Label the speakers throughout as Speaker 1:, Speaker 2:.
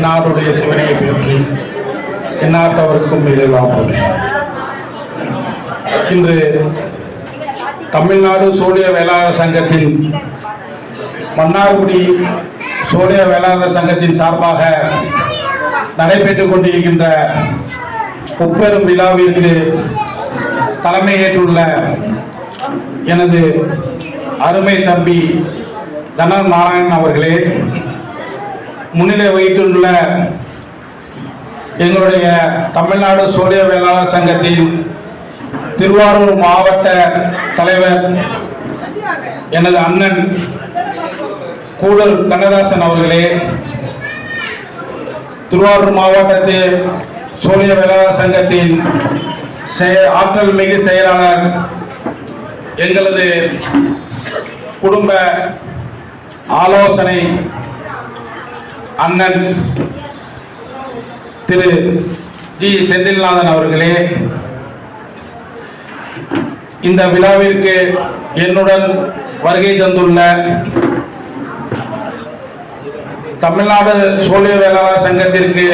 Speaker 1: என்னாருடைய சிவனையை போற்றி என்னாட்டவருக்கும் இறைவா போற்றி இன்று தமிழ்நாடு சோழிய வேளாளர் சங்கத்தின் மன்னார்குடி சோழிய வேளாளர் சங்கத்தின் சார்பாக நடைபெற்றுக் கொண்டிருக்கின்ற முப்பெரும் விழாவிற்கு தலைமையேற்றுள்ள எனது அருமை தம்பி தன நாராயணன் அவர்களே முன்னிலை வகித்துள்ள எங்களுடைய தமிழ்நாடு சோழிய வேளாளர் சங்கத்தின் திருவாரூர் மாவட்ட தலைவர் எனது அண்ணன் கூடல் கண்ணதாசன் அவர்களே திருவாரூர் மாவட்டத்தில் சோழிய வேளாளர் சங்கத்தின் செய- ஆற்றல் மிகு செயலாளர் எங்களது குடும்ப ஆலோசனை அண்ணன் திரு ஜி செந்தில்நாதன் அவர்களே இந்த விழாவிற்கு என்னுடன் வருகை தந்துள்ள தமிழ்நாடு சோழிய வேளாளர் சங்கத்திற்கு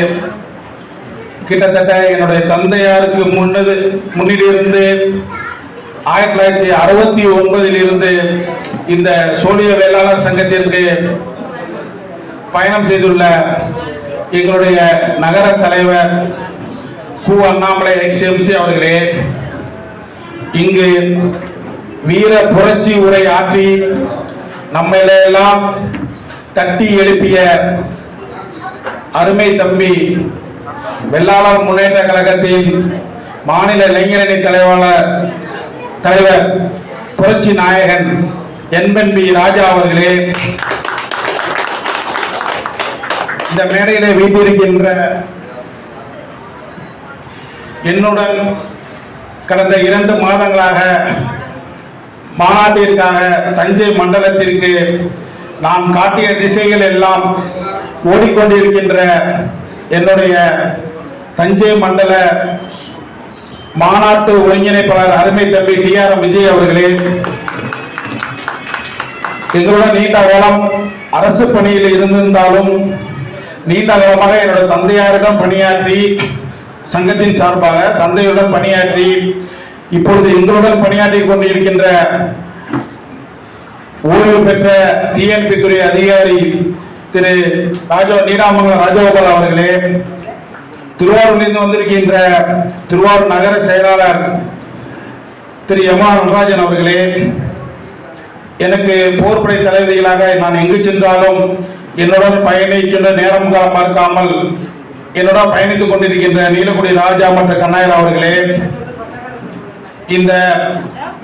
Speaker 1: கிட்டத்தட்ட என்னுடைய தந்தையாருக்கு முன்னது முன்னிலிருந்து ஆயிரத்தி தொள்ளாயிரத்தி அறுபத்தி ஒன்பதில் இருந்து இந்த சோழிய வேளாளர் சங்கத்திற்கு பயணம் செய்துள்ள எங்களுடைய நகர தலைவர் கு. அண்ணாமலை எக்ஸ்எம்சி அவர்களே இங்கு வீர புரட்சி உரை ஆற்றி நம்மளையெல்லாம் தட்டி எழுப்பிய அருமை தம்பி வெள்ளாளர் முன்னேற்ற கழகத்தின் மாநில இளைஞரணி தலைவாளர் தலைவர் புரட்சி நாயகன் என்பன்பி ராஜா அவர்களே இந்த மேடையிலே வீட்டிருக்கின்ற என்னுடன் கடந்த இரண்டு மாதங்களாக மாநாட்டிற்காக தஞ்சை மண்டலத்திற்கு நான் காட்டிய திசைகள் எல்லாம் ஓடிக்கொண்டிருக்கின்ற என்னுடைய தஞ்சை மண்டல மாநாட்டு ஒருங்கிணைப்பாளர் அருமை தம்பி டி ஆர் எம் விஜய் அவர்களே எங்களுடன் நீண்ட காலம் அரசு பணியில் இருந்திருந்தாலும் நீண்ட காலமாக என்னோட தந்தையாரிடம் பணியாற்றி சங்கத்தின் சார்பாக தந்தையுடன் பணியாற்றி இப்பொழுது எங்களுடன் பணியாற்றி கொண்டு இருக்கின்ற ஓய்வு பெற்ற டிஎன்பி துறை அதிகாரி திரு ராஜோ நீடாமங்கலம் ராஜகோபால் அவர்களே திருவாரூரிலிருந்து வந்திருக்கின்ற திருவாரூர் நகர செயலாளர் திரு எமா நடராஜன் அவர்களே எனக்கு போர்படை தளபதிகளாக நான் எங்கு சென்றாலும் என்னுடன் பயணிக்கின்ற நேரம் காலம் பார்க்காமல் என்னுடன் பயணித்துக் கொண்டிருக்கின்ற நீலக்குடி ராஜா மற்றும் கண்ணாயர் அவர்களே இந்த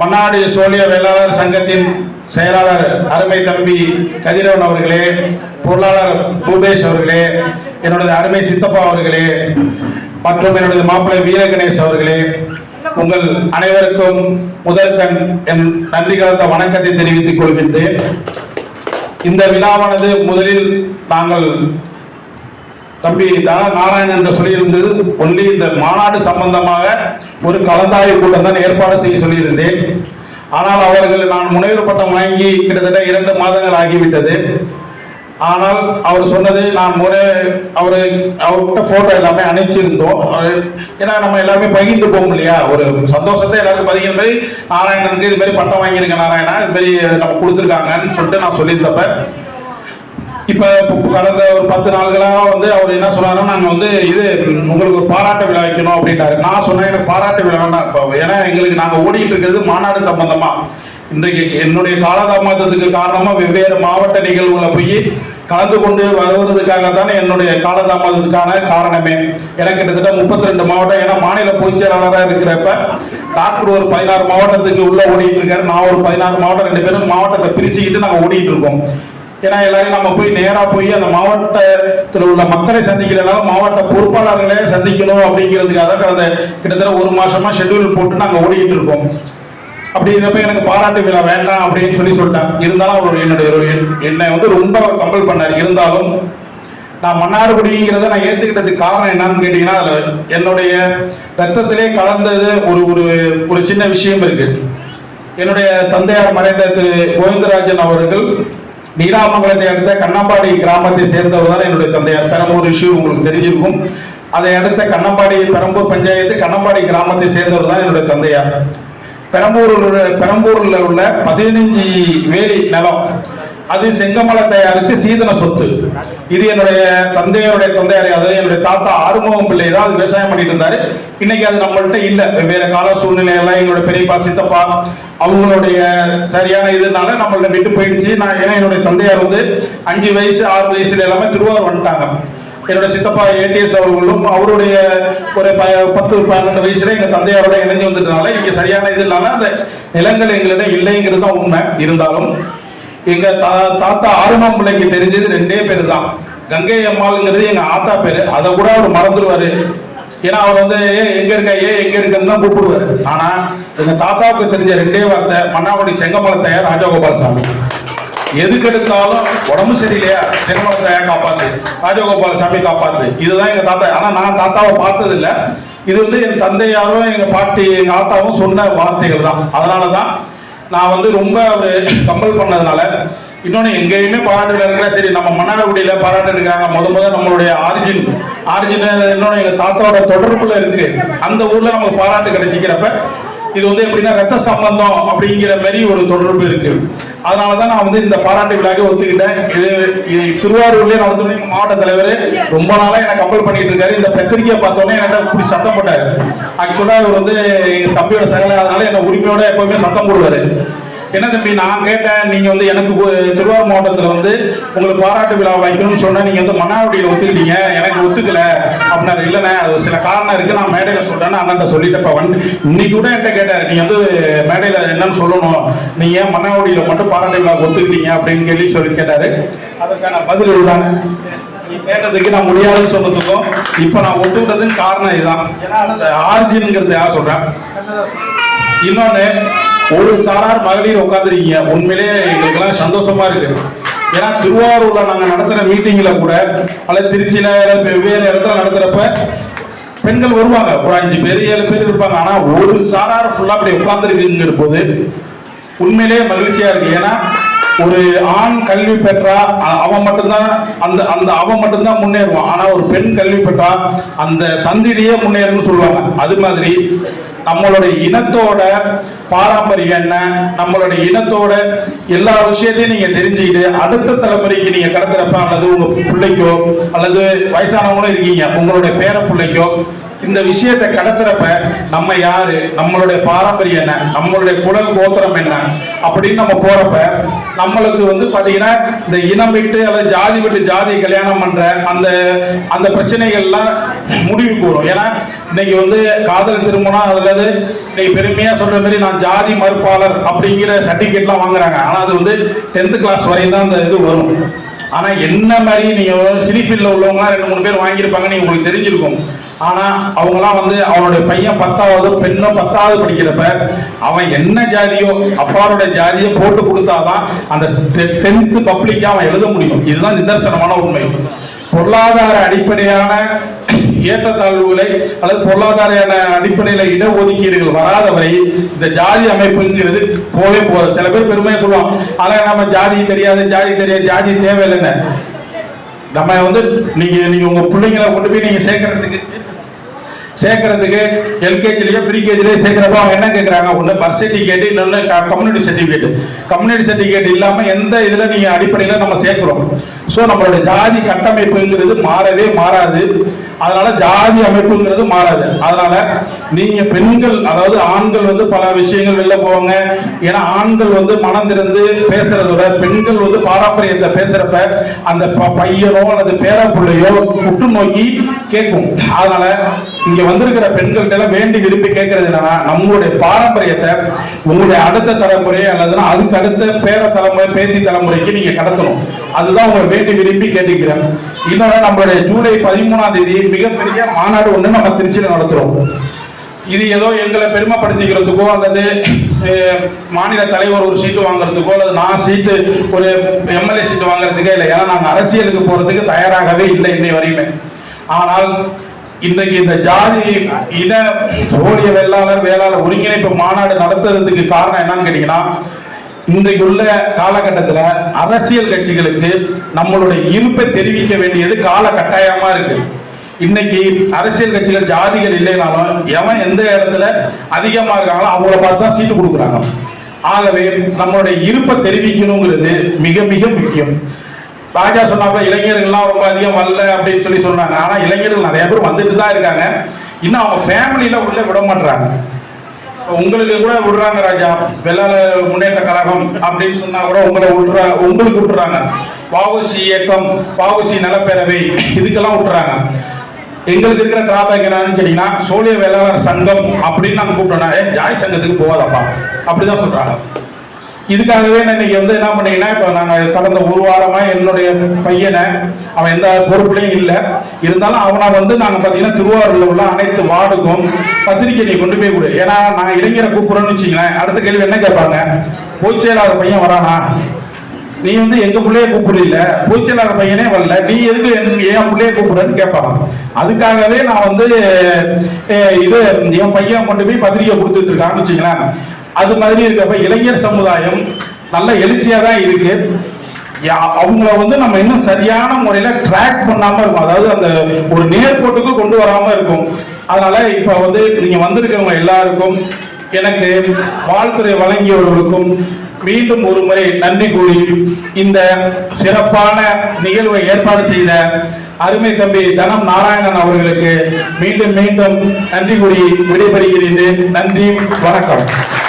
Speaker 1: மன்னாடி சோழிய வேளாளர் சங்கத்தின் செயலாளர் அருமை தம்பி கதிரவன் அவர்களே பொருளாளர் பூபேஷ் அவர்களே என்னுடைய அருமை சித்தப்பா அவர்களே மற்றும் என்னுடைய மாப்பிள்ளை வீர கணேஷ் அவர்களே உங்கள் அனைவருக்கும் முதற்கண் என் நன்றி கலந்த வணக்கத்தை தெரிவித்துக் கொள்கின்றேன். இந்த விழாவானது முதலில் நாங்கள் தம்பி தன நாராயணன் என்று சொல்லியிருந்தது. ஒன்லி இந்த மாநாடு சம்பந்தமாக ஒரு கலந்தாய்வு கூட்டம் தான் ஏற்பாடு செய்ய சொல்லியிருந்தேன். ஆனால் அவர்கள் நான் முனைவர் பட்டம் வாங்கி கிட்டத்தட்ட இரண்டு மாதங்கள் ஆகிவிட்டது. ஆனால் அவர் சொன்னது நான் முறை அவரு அவர்கிட்ட போட்டோ எல்லாமே அனுப்பிச்சிருந்தோம். ஏன்னா நம்ம எல்லாமே பகிர்ந்து போகும் இல்லையா? ஒரு சந்தோஷத்தை எல்லாருக்கும் பதிக்கிற மாதிரி நாராயணனுக்கு இது மாதிரி பட்டம் வாங்கியிருக்க நாராயணா இது மாதிரி நம்ம கொடுத்துருக்காங்கன்னு சொல்லிட்டு நான் சொல்லியிருந்தப்ப இப்போ கடந்த ஒரு பத்து நாள்களாக வந்து அவர் என்ன சொன்னாருன்னா நாங்கள் வந்து இது உங்களுக்கு ஒரு பாராட்டு விழா வைக்கணும் அப்படின்ட்டாரு நான் சொன்னேன் எனக்கு பாராட்டு விழா வேண்டாம் இப்போ ஏன்னா எங்களுக்கு நாங்கள் ஓடிட்டு இருக்கிறது மாநாடு சம்பந்தமாக இன்றைக்கு என்னுடைய காலதாமதத்துக்கு காரணமா வெவ்வேறு மாவட்ட நிகழ்வுகளை போய் கலந்து கொண்டு வருவதற்காக தானே என்னுடைய காலதாமதத்துக்கான காரணமே. எனக்கு கிட்டத்தட்ட முப்பத்தி ரெண்டு மாவட்டம் ஏன்னா மாநில பொதுச் செயலாளராக இருக்கிறப்ப டாக்டர் ஒரு பதினாறு மாவட்டத்துக்கு உள்ள ஓடிட்டு இருக்காரு. நான் ஒரு பதினாறு மாவட்டம் ரெண்டு பேரும் மாவட்டத்தை பிரிச்சுக்கிட்டு நாங்க ஓடிட்டு இருக்கோம். ஏன்னா எல்லாரையும் நம்ம போய் நேரா போய் அந்த மாவட்டத்தில் உள்ள மக்களை சந்திக்கிறதுனால மாவட்ட பொறுப்பாளர்களே சந்திக்கணும் அப்படிங்கிறதுக்காக கடந்த கிட்டத்தட்ட ஒரு மாசமா ஷெட்யூல் போட்டு நாங்க ஓடிட்டு இருக்கோம். அப்படி இருந்தப்ப எனக்கு பாராட்டு விழா வேண்டாம் அப்படின்னு சொல்லி சொல்லிட்டேன் இருந்தாலும் அவர் என்னுடைய என்னை வந்து ரொம்ப கம்பல் பண்ணார். இருந்தாலும் நான் மன்னார்குடிங்கிறத நான் ஏத்துக்கிட்டதுக்கு காரணம் என்னன்னு கேட்டீங்கன்னா அதுல என்னுடைய ரத்தத்திலே கலந்தது ஒரு ஒரு ஒரு சின்ன விஷயம் இருக்கு. என்னுடைய தந்தையார் மறைந்த திரு கோவிந்தராஜன் அவர்கள் நீராமங்கலத்தை அடுத்த கண்ணம்பாடி கிராமத்தை சேர்ந்தவர் தான் என்னுடைய தந்தையார். பெரம்பூர் இஷ்யூ உங்களுக்கு தெரிஞ்சிருக்கும். அதை அடுத்த கண்ணம்பாடி பெரம்பூர் பஞ்சாயத்து கண்ணம்பாடி கிராமத்தை சேர்ந்தவர் தான் என்னுடைய தந்தையார். பெரம்பூரில் பெரம்பூரில் உள்ள பதினஞ்சு வேலி நிலம். அது செங்கமலை தயாருக்கு சீதன சொத்து. இது என்னுடைய தந்தையோடைய தந்தையார் அதாவது என்னுடைய தாத்தா ஆறுமுகம் பிள்ளை தான் அது விவசாயம் பண்ணிட்டு இருந்தாரு. இன்னைக்கு அது நம்மள்ட்ட இல்ல. வெவ்வேறு கால சூழ்நிலை எல்லாம் எங்களுடைய பெரியப்பா சித்தப்பா அவங்களுடைய சரியான இதுனால நம்மள்ட்ட விட்டு போயிடுச்சு. நான் ஏன்னா என்னுடைய தந்தையார் வந்து அஞ்சு வயசு ஆறு வயசுல எல்லாமே திருவாரூர் வந்துட்டாங்க. என்னோட சித்தப்பா ஏடிஎஸ் அவர்களும் அவருடைய ஒரு ப- பத்து பன்னெண்டு வயசுல எங்க தந்தையாரோட இணைஞ்சு வந்ததுனால இங்க சரியான இது இல்லாம அந்த நிலங்கள் எங்களிடம் இல்லைங்கிறது தான் உண்மை. இருந்தாலும் எங்க தா- தாத்தா ஆறுமாம் பிள்ளைக்கு தெரிஞ்சது ரெண்டே பேர் தான் கங்கை அம்மாளுங்கிறது எங்க ஆத்தா பேரு. அதை கூட அவர் மறந்துடுவாரு ஏன்னா அவர் வந்து ஏ எங்க இருக்க? ஏ எங்க இருக்குன்னு தான் கூப்பிடுவாரு. ஆனா எங்க தாத்தாவுக்கு தெரிஞ்ச ரெண்டே வார்த்தை மன்னாகுடி செங்கமலத்தையார் ராஜகோபால் சாமி. எதுக்கெடுத்தாலும் உடம்பு சரியில்லையா? திருமணத்தை காப்பாத்து? ராஜகோபால் சாமி காப்பாத்து. இதுதான் எங்க தாத்தா. ஆனா நான் தாத்தாவை பார்த்தது இல்ல இது வந்து என் தந்தையாரும் எங்க பாட்டி எங்க ஆத்தாவும் சொன்ன வார்த்தைகள் தான். அதனாலதான் நான் வந்து ரொம்ப ஒரு கம்பல் பண்ணதுனால இன்னொன்று எங்கேயுமே பாராட்டுல இருக்கிற சரி நம்ம மன்னார்குடியில பாராட்டு இருக்காங்க முத முத நம்மளுடைய ஆரிஜின் ஆரிஜின் இன்னொன்று எங்கள் தாத்தாவோட தொடர்புல இருக்கு. அந்த ஊரில் நமக்கு பாராட்டு கிடைச்சிக்கிறப்ப இது வந்து எப்படின்னா ரத்த சம்பந்தம் அப்படிங்கிற மாதிரி ஒரு தொடர்பு இருக்கு. அதனாலதான் நான் வந்து இந்த பாராட்டு விழாவை ஒத்துக்கிட்டேன். இது திருவாரூர்லேயே திருவாரூர்லயே நடந்து மாவட்ட தலைவர் ரொம்ப நாளாக என்ன கம்பல் பண்ணிட்டு இருக்காரு. இந்த பத்திரிக்கையை பார்த்தோன்னே என்கிட்ட இப்படி சத்தம் போட்டாரு. ஆக்சுவலாக இவர் வந்து எங்கள் தம்பியோட சகல அதனால என்ன உரிமையோட எப்பவுமே சத்தம் போடுவாரு. என்ன தம்பி நான் கேட்டேன் நீங்க வந்து எனக்கு திருவாரூர் மாவட்டத்துல வந்து உங்களுக்கு பாராட்டு விழா வைக்கணும்னு சொன்னா நீங்க வந்து மன்னாவடியில் ஒத்துக்கிட்டீங்க. எனக்கு ஒத்துக்கல. அப்படின்னாரு இல்லைண்ணே. அது ஒரு சில காரணம் இருக்கு. நான் மேடையில சொல்றேன்னு அண்ணன் சொல்லிட்டப்ப வந்து இன்னைக்கு கூட என்கிட்ட கேட்டார். நீங்க வந்து மேடையில என்னன்னு சொல்லணும். நீங்க ஏன் மன்னாவடியில மட்டும் பாராட்டு விழா ஒத்துக்கிட்டீங்க அப்படின்னு கேள்வி சொல்லி கேட்டாரு. அதற்கான பதில் இதுதான். நீ கேட்டதுக்கு நான் முடியாதுன்னு சொன்னதுக்கும் இப்ப நான் ஒத்துக்கிட்டதுன்னு காரணம் இதுதான். ஏன்னா அந்த ஆர்ஜின்ங்கிறது யார் சொல்றேன் இன்னொன்னு ஒரு சாரார் மகளிர் உட்காந்துருக்கீங்க உண்மையிலே எங்களுக்கெல்லாம் சந்தோஷமா இருக்கு. ஏன்னா திருவாரூர்ல நாங்க நடத்துற மீட்டிங்ல கூட அல்லது திருச்சியில வெவ்வேறு இடத்துல நடத்துறப்ப பெண்கள் வருவாங்க. ஒரு அஞ்சு பேர் ஏழு பேர் இருப்பாங்க. ஆனா ஒரு சாரார் ஃபுல்லா அப்படி உட்கார்ந்துருக்குங்கிற போது உண்மையிலேயே மகிழ்ச்சியா இருக்கு. ஏன்னா ஒரு ஆண் கல்வி பெற்றா அவன் மட்டும்தான் அந்த அந்த அவன் மட்டும்தான் முன்னேறுவான். ஆனா ஒரு பெண் கல்வி பெற்றா அந்த சந்திதியே முன்னேறும்னு சொல்லுவாங்க. அது மாதிரி நம்மளுடைய இனத்தோட பாரம்பரியம் என்ன? நம்மளுடைய இனத்தோட எல்லா விஷயத்தையும் நீங்க தெரிஞ்சுக்கிட்டு அடுத்த தலைமுறைக்கு நீங்க கடத்துறப்ப அல்லது உங்க பிள்ளைக்கோ அல்லது வயசானவங்களும் இருக்கீங்க. உங்களுடைய பேர பிள்ளைக்கோ இந்த விஷயத்தை கடத்துறப்ப நம்ம யாரு? நம்மளுடைய பாரம்பரியம் என்ன? நம்மளுடைய குல கோத்திரம் என்ன? அப்படின்னு நம்ம போறப்ப நம்மளுக்கு வந்து பாத்தீங்கன்னா இந்த இனம் விட்டு அல்லது ஜாதி விட்டு ஜாதி கல்யாணம் பண்ற அந்த அந்த பிரச்சனைகள்லாம் முடிவு கூறும். ஏன்னா இன்னைக்கு வந்து காதல் திருமணம் அல்லது இன்னைக்கு பெருமையா சொல்ற மாதிரி நான் ஜாதி மறுப்பாளர் அப்படிங்கிற சர்டிபிகேட்லாம் வாங்குறாங்க. ஆனா அது வந்து டென்த் கிளாஸ் வரையும் தான் அந்த இது வரும். ஆனா என்ன மாதிரி நீங்க சினிஃபீல்ட்ல உள்ளவங்க ரெண்டு மூணு பேர் வாங்கியிருப்பாங்க நீங்க உங்களுக்கு தெரிஞ்சிருக்கும். ஆனா அவங்களாம் வந்து அவனுடைய பையன் பத்தாவது பெண்ணோ பத்தாவது படிக்கிறப்ப அவன் என்ன ஜாதியோ அப்பாவோட ஜாதியை போட்டு கொடுத்தாதான் அந்த டென்த் பப்ளிக்கா அவன் எழுத முடியும். இதுதான் நிதர்சனமான உண்மை. பொருளாதார அடிப்படையான ஏற்றத்தாழ்வுகளை அல்லது பொருளாதார அடிப்படையில இடஒதுக்கீடுகள் வராத வரை இந்த ஜாதி அமைப்புங்கிறது போவே போகுது. சில பேர் பெருமையா சொல்லுவாங்க ஆனா நம்ம ஜாதி தெரியாது ஜாதி தெரியாது ஜாதி தேவையில்லைன்னு. நம்ம வந்து நீங்க நீங்க உங்க பிள்ளைங்களை கொண்டு போய் நீங்க சேர்க்கறதுக்கு சேர்க்கறதுக்கு எல்கேஜிலேயோ ப்ரீகேஜிலேயோ சேர்க்கிறப்ப அவங்க என்ன கேட்குறாங்க ஒன்று பர்த் சர்டிஃபிகேட் இல்லை கம்யூனிட்டி சர்டிஃபிகேட் கம்யூனிட்டி சர்டிஃபிகேட் இல்லாமல் எந்த இதில் நீங்கள் அடிப்படையில் நம்ம சேர்க்குறோம்? ஸோ நம்மளோட ஜாதி கட்டமைப்புங்கிறது மாறவே மாறாது. அதனால ஜாதி அமைப்புங்கிறது மாறாது. அதனால நீங்க பெண்கள் அதாவது ஆண்கள் வந்து பல விஷயங்கள் வெளில போவாங்க. ஏன்னா ஆண்கள் வந்து மனம் திறந்து பேசுறத விட பெண்கள் வந்து பாரம்பரியத்தை பேசுறப்ப அந்த ப- பையனோ அல்லது பேரா பிள்ளையோ உற்று நோக்கி கேட்கும். அதனால இங்க வந்திருக்கிற பெண்கள்ட்ட எல்லாம் வேண்டி விரும்பி கேட்கறது என்னன்னா நம்மளுடைய பாரம்பரியத்தை உங்களுடைய அடுத்த தலைமுறை அல்லதுன்னா அதுக்கு அடுத்த பேர தலைமுறை பேத்தி தலைமுறைக்கு நீங்க கடத்தணும். அதுதான் உங்களை வேண்டி விரும்பி கேட்டுக்கிறேன். இன்னொன்னு நம்மளுடைய ஜூலை பதிமூணாம் தேதி மிகப்பெரிய மாநாடு ஒண்ணு நம்ம திருச்சியில் நடத்துறோம். இது ஏதோ எங்களை பெருமைப்படுத்திக்கிறதுக்கோ அல்லது மாநில தலைவர் ஒரு சீட்டு வாங்குறதுக்கோ அல்லது நான் சீட்டு ஒரு எம்எல்ஏ சீட்டு வாங்குறதுக்கே இல்லை. ஏன்னா நாங்கள் அரசியலுக்கு போறதுக்கு தயாராகவே இல்லை இன்னை வரையுமே. ஆனால் இன்றைக்கு இந்த ஜாதி இன சோழிய வேளாளர் வேளாளர் ஒருங்கிணைப்பு மாநாடு நடத்துறதுக்கு காரணம் என்னன்னு கேட்டீங்கன்னா இன்றைக்கு உள்ள காலகட்டத்தில் அரசியல் கட்சிகளுக்கு நம்மளுடைய இருப்பை தெரிவிக்க வேண்டியது கால கட்டாயமா இருக்கு. இன்னைக்கு அரசியல் கட்சிகள் ஜாதிகள் இல்லைனாலும் எவன் எந்த இடத்துல அதிகமா இருக்காங்களோ அவங்கள பார்த்து தான் சீட்டு கொடுக்குறாங்க. ஆகவே நம்மளுடைய இருப்பை தெரிவிக்கணுங்கிறது மிக மிக முக்கியம். ராஜா சொன்னாப்ப இளைஞர்கள்லாம் ரொம்ப அதிகம் வரல அப்படின்னு சொல்லி சொன்னாங்க. ஆனால் இளைஞர்கள் நிறைய பேர் வந்துட்டு தான் இருக்காங்க. இன்னும் அவங்க ஃபேமிலியில உள்ளே விட மாட்டாங்க உங்களுக்கு கூட விடுறாங்க ராஜா. வெள்ளாள முன்னேற்ற கழகம் அப்படின்னு சொன்னா கூட உங்களை விடுறா உங்களுக்கு விட்டுறாங்க. பாவசி இயக்கம் பாவசி நலப்பேரவை இதுக்கெல்லாம் விட்டுறாங்க. எங்களுக்கு இருக்கிற டிராபேக் என்னன்னு கேட்டீங்கன்னா சோழிய வேளாளர் சங்கம் அப்படின்னு நாங்கள் கூப்பிட்டோம்னா ஜாய் சங்கத்துக்கு போகாதப்பா. அப்படிதான் சொல்றாங்க. இதுக்காகவே நான் இன்னைக்கு வந்து என்ன பண்ணீங்கன்னா இப்போ நாங்கள் கடந்த ஒரு வாரமா என்னுடைய பையனை அவன் எந்த பொறுப்புலையும் இல்லை. இருந்தாலும் அவனை வந்து நாங்கள் பார்த்தீங்கன்னா திருவாரூரில் உள்ள அனைத்து வார்டுக்கும் பத்திரிக்கை நீ கொண்டு போய் கொடு. ஏன்னா நான் இளைஞரை கூப்பிடுறேன்னு வச்சுங்களேன் அடுத்த கேள்வி என்ன கேட்பாங்க? பொதுச்செயலாளர் பையன் வரானா? நீ வந்து எங்க பிள்ளைய கூப்பிடல பொதுச்செயலாளர் பையனே வரல. நீ எதுக்கு என் என் பிள்ளைய கூப்பிடுறன்னு கேட்பாங்க அதுக்காகவே நான் வந்து இது என் பையன் கொண்டு போய் பத்திரிக்கை கொடுத்துட்டு இருக்கான்னு வச்சுங்களேன் அது மாதிரி இருக்கப்ப இளைஞர் சமுதாயம் நல்ல எழுச்சியா தான் இருக்கு. யா- அவங்கள வந்து நம்ம இன்னும் சரியான முறையில ட்ராக் பண்ணாம இருக்கும் அதாவது அந்த ஒரு நேர்கோட்டுக்கு கொண்டு வராம இருக்கும். அதனால இப்ப வந்து நீங்க வந்திருக்கவங்க எல்லாருக்கும் எனக்கு வாழ்த்துறை வழங்கியவர்களுக்கும் மீண்டும் ஒரு முறை நன்றி கூறி இந்த சிறப்பான நிகழ்வை ஏற்பாடு செய்த அருமை தம்பி தனம் நாராயணன் அவர்களுக்கு மீண்டும் மீண்டும் நன்றி கூறி விடைபெறுகிறேன். நன்றி வணக்கம்.